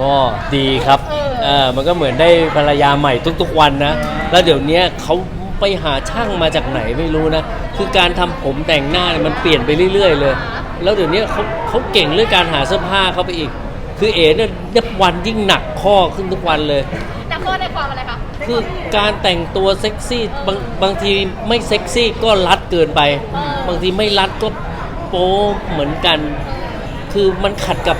ก็ดีครับเออมันก็เหมือนได้ภรรยาใหม่ทุกๆวันนะ แล้วเดี๋ยวเนี้ยเขาไปหาช่างมาจากไหนไม่รู้นะ คือการทำผมแต่งหน้าเนี่ยมันเปลี่ยนไปเรื่อย ๆ เลย แล้วเดี๋ยวนี้เขาเขาเก่งเรื่องการหาเสื้อผ้าเข้าไปอีก คือเอ๋เนี่ยนับวันยิ่งหนักข้อขึ้นทุกวันเลยแต่ข้อในความอะไรคะคือการแต่งตัวเซ็กซี่บางบางทีไม่เซ็กซี่ก็รัดเกินไป บางทีไม่รัดก็โป๊เหมือนกัน คือมันขัดกับ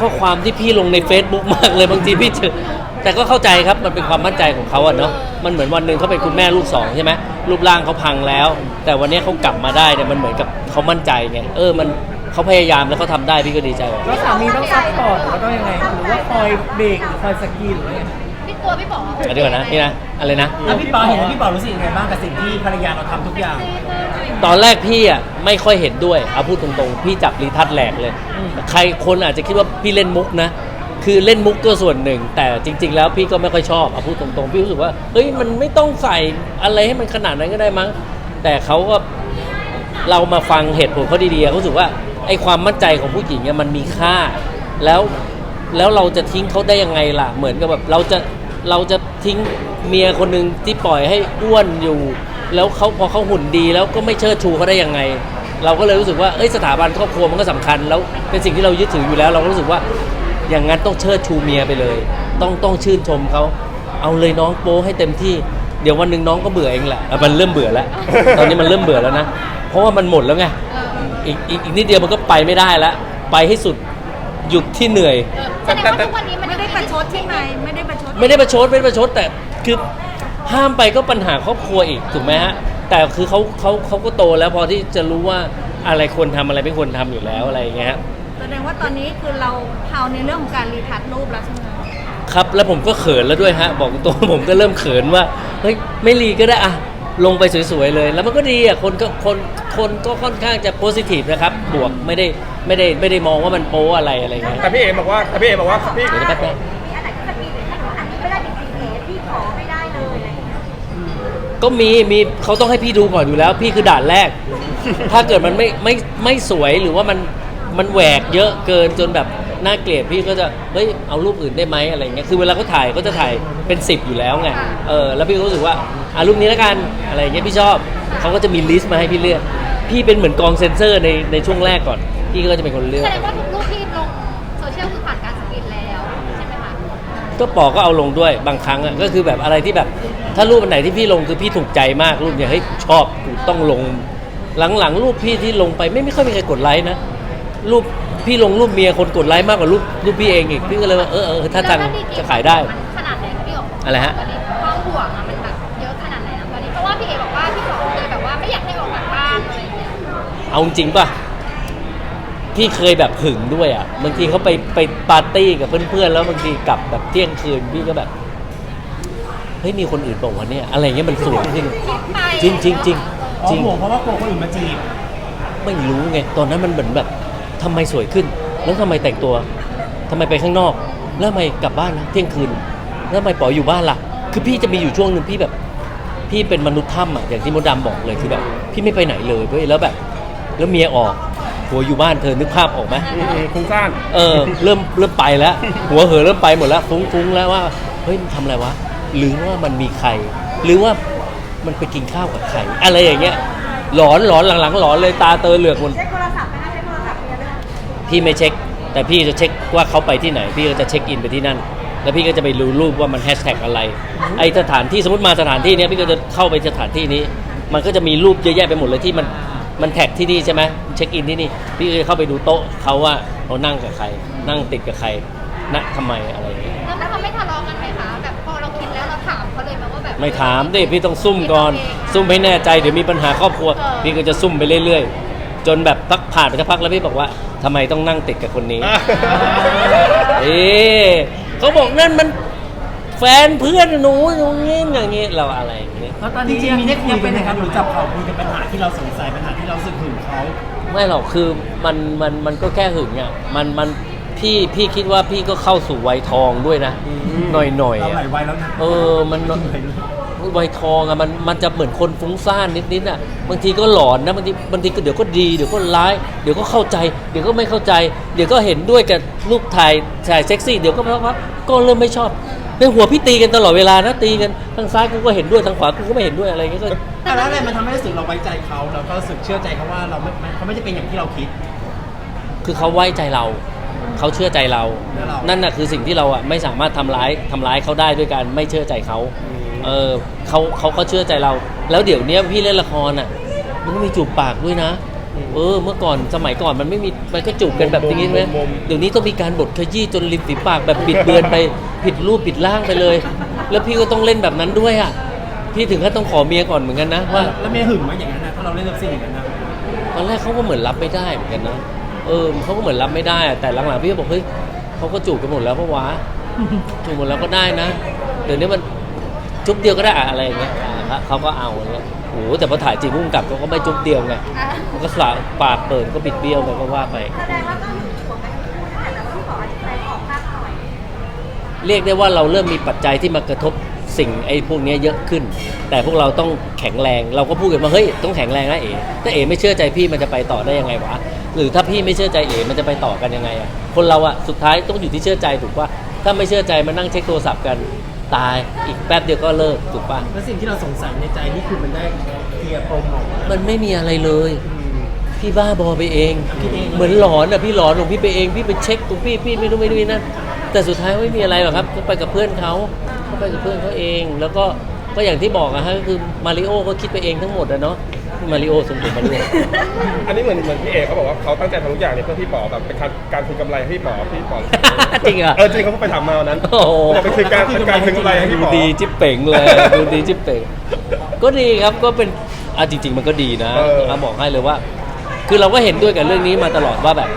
ข้อความที่พี่ลงใน Facebook มากเลยบางทีพี่เจอแต่ก็เข้าใจครับมันเป็นความมั่นใจของเขาอะเนาะมันเหมือนวันหนึ่งเขาเป็นคุณแม่ลูกสองใช่ไหมรูปร่างเขาพังแล้ว แต่วันนี้เขากลับมาได้เนี่ยมันเหมือนกับเขามั่นใจไงเออมันเขาพยายามแล้วเขาทำได้พี่ก็ดีใจกับเขาแล้วสามีต้องซัพพอร์ตหรือว่าต้องยังไง หรือว่าคอยเบรกหรือคอยสกรีนหรือว่าไงพี่ตัวพี่บอกเดี๋ยวก่อนนะนี่นะอะไรนะ แล้วพี่ปอเห็นแล้วพี่ปอรู้สึกยังไงบ้างกับสิ่งที่ภรรยาเราทำทุกอย่าง ตอนแรกพี่อะไม่ค่อยเห็นด้วยเอาพูดตรงๆ พี่จับรีทัชแหลกเลยอืมใครคนอาจจะคิดว่าพี่เล่นมุกนะ คือเล่นมุกก็ส่วนหนึ่ง แต่จริง ๆ แล้วพี่ก็ไม่ค่อยชอบเอาพูดตรงๆ พี่รู้สึกว่าเฮ้ยมันไม่ต้องใส่อะไรให้มันขนาดนั้นก็ได้มั้ง แต่เขาก็เรามาฟังเหตุผลเขาดีๆเขารู้สึกว่าไอ้ความมั่นใจของผู้หญิงเนี่ยมันมีค่า แล้วแล้วเราจะทิ้งเขาได้ยังไงล่ะ เหมือนกับแบบเราจะเราจะทิ้งเมียคนหนึ่งที่ปล่อยให้อ้วนอยู่ แล้วเขาพอเขาหุ่นดีแล้วก็ไม่เชิดชูเขาได้ยังไง เราก็เลยรู้สึกว่าเอ้ยสถาบันครอบครัวมันก็สำคัญ แล้วเป็นสิ่งที่เรายึดถืออยู่แล้ว เราก็รู้สึกว่าอย่างนั้นต้องเชิดชูเมียไปเลย ต้องต้องชื่นชมเขาเอาเลยน้องโป้ให้เต็มที่เดี๋ยววันหนึ่งน้องก็เบื่อเองแหละอะมันเริ่มเบื่อแล้ว ตอนนี้มันเริ่มเบื่อแล้วนะ เพราะว่ามันหมดแล้วไงอีกอีกอีกนิดเดียวมันก็ไปไม่ได้แล้ว ไปให้สุดหยุดที่เหนื่อยแสดงว่าทุกวันนี้มันไม่ได้ประชดใช่ไหมไม่ได้ประชด ไม่ได้ประชดไม่ได้ประชดแต่คือ ห้ามไปก็ปัญหาครอบครัวอีกถูกไหมฮะแต่คือเขาเขาเขาก็โตแล้วพอที่จะรู้ว่าอะไรควรทำอะไรไม่ควรทำอยู่แล้วอะไรอย่างเงี้ยฮะแสดงว่าตอนนี้คือเราเผาในเรื่องของการรีทัชรูปแล้วใช่ไหมครับแล้วผมก็เขินแล้วด้วยฮะ บอกตรงๆผมก็เริ่มเขินว่าเฮ้ยไม่รีก็ได้อะลงไปสวยๆเลย แล้วมันก็ดีอะคนก็คนคนก็ค่อนข้างจะโพสิทีฟนะครับ บวกไม่ได้ไม่ได้ไม่ได้มองว่ามันโป๊อะไรอะไรเงี้ยแต่พี่เอบอกว่าแต่พี่เอบอกว่าพี่เดี๋ยวแป๊บนึงมีอันไหนที่สกรีนหรือถ้าอันนี้ไม่ได้จริงๆเอ๋พี่ขอ ก็มีมีเขาต้องให้พี่ดูก่อนอยู่แล้ว พี่คือด่านแรก ถ้าเกิดมันไม่ไม่ไม่สวยหรือว่ามันมันแหวกเยอะเกินจนแบบน่าเกลียดพี่ก็จะเฮ้ยเอารูปอื่นได้ไหมอะไรเงี้ยคือเวลาเขาถ่ายก็จะถ่ายเป็น10อยู่แล้วไงเออแล้วพี่ก็รู้สึกว่าอะรูปนี้แล้วกันอะไรเงี้ยพี่ชอบเขาก็จะมีลิสต์มาให้พี่เลือก พี่เป็นเหมือนกองเซ็นเซอร์ในในช่วงแรกก่อน พี่ก็จะเป็นคนเลือก แสดงว่าทุกรูปที่ ก็ปอก็เอาลงด้วยบางครั้งอะก็คือแบบอะไรที่แบบ ถ้ารูปอันไหนที่พี่ลงคือพี่ถูกใจมากรูปเนี่ยเฮ้ยชอบกูต้องลง หลังๆ รูปพี่ที่ลงไปไม่ไม่ค่อยมีใครกดไลค์นะรูปพี่ลงรูปเมียคนกดไลค์มากกว่ารูปรูปพี่เองอีกพี่ก็เลยว่าเออเออถ้าทางแล้วดีจะขายได้ มันขนาดไหนคะพี่อ๋ออะไรฮะ ตอนนี้ความห่วงอะมันแบบเยอะขนาดไหนนะตอนนี้เพราะว่าพี่เอบอกว่าพี่สองเคยแบบว่าไม่อยากให้ออกจากบ้านอะไรอย่างเงี้ยเอาจริงป่ะ พี่เคยแบบหึงด้วยอะบางทีเขาไปไปปาร์ตี้กับเพื่อนๆ แล้วบางทีกลับแบบเที่ยงคืนพี่ก็แบบเฮ้ยมีคนอื่นบอกว่าวะเนี่ยอะไรเงี้ยมันสวยขึ้นคิดไปจริงจริงจริงอ๋อจริง ห่วงเพราะว่ากลัวคนอื่นมาจีบไม่รู้ไงตอนนั้นมันเหมือนแบบทำไมสวยขึ้น แล้วทำไมแต่งตัวทำไมไปข้างนอก แล้วทำไมกลับบ้านนะเที่ยงคืน แล้วทำไมปล่อยอยู่บ้านล่ะ คือพี่จะมีอยู่ช่วงหนึ่งพี่แบบ พี่เป็นมนุษย์ถ้ำอะอย่างที่มดดำบอกเลยคือแบบ พี่ไม่ไปไหนเลยเว้ยแล้วแบบ แล้วเมียออก หัวอยู่บ้านเธอนึกภาพออกไหมอืมอืมฟุ้งซ่านเออเริ่มเริ่มไปแล้ว หัวเหอเริ่มไปหมดแล้วฟุ้งๆแล้วว่าเฮ้ยมันทำอะไรวะหรือว่ามันมีใคร หรือว่ามันไปกินข้าวกับใครอะไรอย่างเงี้ยหลอนหลอนหลังๆหลอนเลยตาเตอเหลือกหมดเช็คโทรศัพท์ไหมคะเช็คโทรศัพท์เนี่ยเรื่องพี่ไม่เช็ค แต่พี่จะเช็คว่าเขาไปที่ไหน พี่ก็จะเช็คอินไปที่นั่น แล้วพี่ก็จะไปรู้รูปว่ามันแฮชแท็กอะไรไอสถานที่สมมติมาสถานที่เนี้ยพี่ก็จะเข้าไปสถานที่นี้ มันก็จะมีรูปเยอะแยะไปหมดเลยที่มัน มันแท็กที่นี่ใช่ไหมเช็คอินที่นี่พี่ก็จะเข้าไปดูโต๊ะเขาว่าเขานั่งกับใคร นั่งติดกับใครนะทำไมอะไรอย่างเงี้ยแล้วเขาไม่ทะเลาะกันไหมคะ แบบพอเราคิดแล้วเราถามเขาเลยไหมว่าแบบไม่ถามดิพี่ต้องซุ่มก่อน ซุ่มให้แน่ใจเดี๋ยวมีปัญหาครอบครัว พี่ก็จะซุ่มไปเรื่อยๆ จนแบบพักผ่านไปสักพักแล้วพี่บอกว่าทำไมต้องนั่งติดกับคนนี้ เอ๊ะเขาบอกนั่นมัน แฟนเพื่อนหนูอย่างงี้อย่างงี้เราอะไรอย่างงี้ แล้วตอนนี้จริงๆมีได้คุยกันไหมครับหรือจับเขาคุยกันปัญหาที่เราสงสัยปัญหาที่เรารู้สึกหึงเขาไม่หรอกคือมันมันมันก็แค่หึงอะมันมันพี่พี่คิดว่าพี่ก็เข้าสู่วัยทองด้วยนะหน่อยหน่อยๆเราอะไหลไวแล้วนะเออมันไหลเลยวัยทองอะมันมันจะเหมือนคนฟุ้งซ่านนิดๆอะบางทีก็หลอนนะบางทีบางทีก็เดี๋ยวก็ดีเดี๋ยวก็ร้าย เดี๋ยวก็เข้าใจ เดี๋ยวก็ไม่เข้าใจ เดี๋ยวก็เห็นด้วยกับรูปถ่ายถ่ายเซ็กซี่เดี๋ยวก็พักๆก็เริ่มไม่ชอบ ในหัวพี่ตีกันตลอดเวลานะตีกันทางซ้ายกูก็เห็นด้วยทางขวากูก็ไม่เห็นด้วยอะไรอย่างเงี้ยก็แต่แล้วอะไรมันทำให้รู้สึกเราไว้ใจเขาแล้วก็รู้สึกเชื่อใจเขาว่าเราไม่เขาไม่ได้เป็นอย่างที่เราคิด คือเขาไว้ใจเรา เขาเชื่อใจเรา แล้วเรา นั่นน่ะคือสิ่งที่เราอะไม่สามารถทำร้ายทำร้ายเขาได้ด้วยการไม่เชื่อใจเขาเออเขาเขาก็เชื่อใจเรา แล้วเดี๋ยวเนี้ยพี่เล่นละครอะ มันก็มีจูบปากด้วยนะ เออ เมื่อก่อนสมัยก่อนมันไม่มีมันก็จูบกันแบบอย่างนี้ไหมเดี๋ยวนี้ต้องมีการบดขยี้จนริมฝีปากแบบบิดเบือนไป ผิดรูปผิดร่างไปเลย แล้วพี่ก็ต้องเล่นแบบนั้นด้วยอะพี่ถึงขั้นต้องขอเมียก่อนเหมือนกันนะว่า แล้วเมย์หึงไหมอย่างนั้นนะถ้าเราเล่นเลิฟซีนอย่างนั้นนะตอนแรกเขาก็เหมือนรับไม่ได้เหมือนกันนะเออเขาก็เหมือนรับไม่ได้อะแต่หลังๆพี่ก็บอกเฮ้ยเขาก็จูบกันหมดแล้วปะวะจูบหมดแล้วก็ได้นะเดี๋ยวนี้มันจุ๊บเดียวก็ได้อะอะไรอย่างเงี้ยอ่าเขาก็เอาอะไรเงี้ยโอ้โหแต่พอถ่ายจริงพุ่งกลับเขาก็ไม่จุ๊บเดียวไงอะมันก็สาปากเปิดก็บิดเบี้ยวไปก็ว่าไป แสดงว่าต้องอยู่หัวกัน เรียกได้ว่าเราเริ่มมีปัจจัยที่มากระทบสิ่งไอ้พวกเนี้ยเยอะขึ้น แต่พวกเราต้องแข็งแรงเราก็พูดกันว่าเฮ้ยต้องแข็งแรงนะเอ๋ถ้าเอ๋ไม่เชื่อใจพี่มันจะไปต่อได้ยังไงวะหรือถ้าพี่ไม่เชื่อใจเอ๋มันจะไปต่อกันยังไงอะคนเราอะสุดท้ายต้องอยู่ที่เชื่อใจถูกป่ะถ้าไม่เชื่อใจมานั่งเช็คโทรศัพท์กันตายอีกแป๊บเดียวก็เลิกถูกป่ะแล้วสิ่งที่เราสงสัยในใจนี่คือมันได้เคลียร์ปมออกมามันไม่มีอะไรเลยอืมพี่บ้าบอไปเองคิดเอง เหมือนหลอนอะพี่หลอนของพี่ไปเองพี่ไปเช็คตรงพี่พี่ไม่รู้ไม่รู้นั่น แต่สุดท้ายไม่มีอะไรหรอกครับก็ไปกับเพื่อนเขาเขาไปกับเพื่อนเขาเอง แล้วก็ก็อย่างที่บอกอะฮะก็คือมาริโอก็คิดไปเองทั้งหมดอะเนาะมาริโอสมเด็จมาริโอ อันนี้เหมือนเหมือนพี่เอกเขาบอกว่าเขาตั้งใจทำทุกอย่างเนี่ยเพื่อพี่ป๋อแบบเป็นการการคืนกำไรให้พี่ป๋อพี่ป๋อจริงเหรอ เออจริงเขาก็ไปทำมาวันนั้นโอ้โหอยากไปคืนการการคืนกำไรให้พี่ดูป๋อ ดีจิ๊บเป่งเลยดูดีจิ๊บเป่งก็ดีครับก็เป็นอะจริง ๆ มันก็ดีนะนะบอกให้เลยว่า คือเราก็เห็นด้วยกับเรื่องนี้มาตลอดว่าแบบ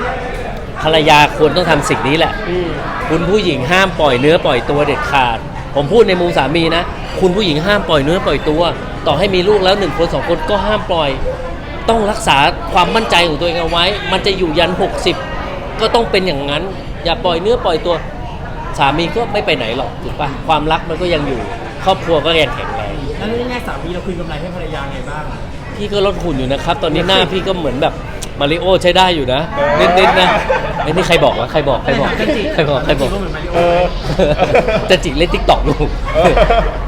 ภรรยาควรต้องทำสิ่งนี้แหละ อืม คุณผู้หญิงห้ามปล่อยเนื้อปล่อยตัวเด็ดขาด ผมพูดในมุมสามีนะ คุณผู้หญิงห้ามปล่อยเนื้อปล่อยตัว ต่อให้มีลูกแล้วหนึ่งคนสองคนก็ห้ามปล่อย ต้องรักษาความมั่นใจของตัวเองเอาไว้ มันจะอยู่ยัน 60 ก็ต้องเป็นอย่างนั้น อย่าปล่อยเนื้อปล่อยตัว สามีก็ไม่ไปไหนหรอกถูกปะความรักมันก็ยังอยู่ ครอบครัวก็ยังแข็งแรง แล้วในแง่สามีเราคืนกำไรให้ภรรยาไงบ้าง พี่ก็ลดหุ่นอยู่นะครับ ตอนนี้หน้าพี่ก็เหมือนแบบ มาริโอใช้ได้อยู่นะนิดๆนะไอ้นี่ใครบอกวะใครบอกใครบอกจันจิ ใครบอกใครบอกจันจิก็เหมือนมาริโอเออ จะจิเล่นทิกตอกดูเออ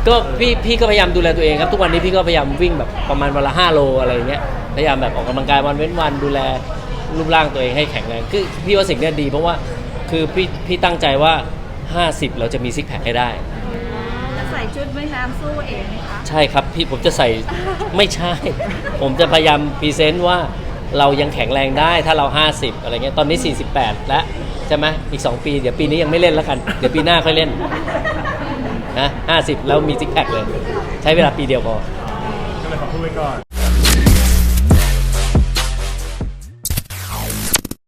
ก็พี่พี่ก็พยายามดูแลตัวเองครับ ทุกวันนี้พี่ก็พยายามวิ่งแบบประมาณวันละ5โลอะไรอย่างเงี้ยพยายามแบบออกกำลังกายวันเว้นวันดูแลรูปร่างตัวเองให้แข็งแรงคือพี่ว่าสิ่งเนี้ยดีเพราะว่าคือพี่พี่ตั้งใจว่า 50 เราจะมีซิกแพคให้ได้ จะใส่ชุดว่ายน้ำสู้เองไหมคะ ใช่ครับพี่ผมจะใส่ไม่ใช่ ผมจะพยายามพรีเซนต์ว่า เรายังแข็งแรงได้ถ้าเรา 50 อะไรเงี้ยตอนนี้ 48 แล้วใช่ไหมอีก 2 ปี เดี๋ยวปีนี้ยังไม่เล่นแล้วกัน เดี๋ยวปีหน้าค่อยเล่นนะ50 แล้วมีซิกแพคเลย ใช้เวลาปีเดียวพอก็เลยขอพูดไว้ก่อน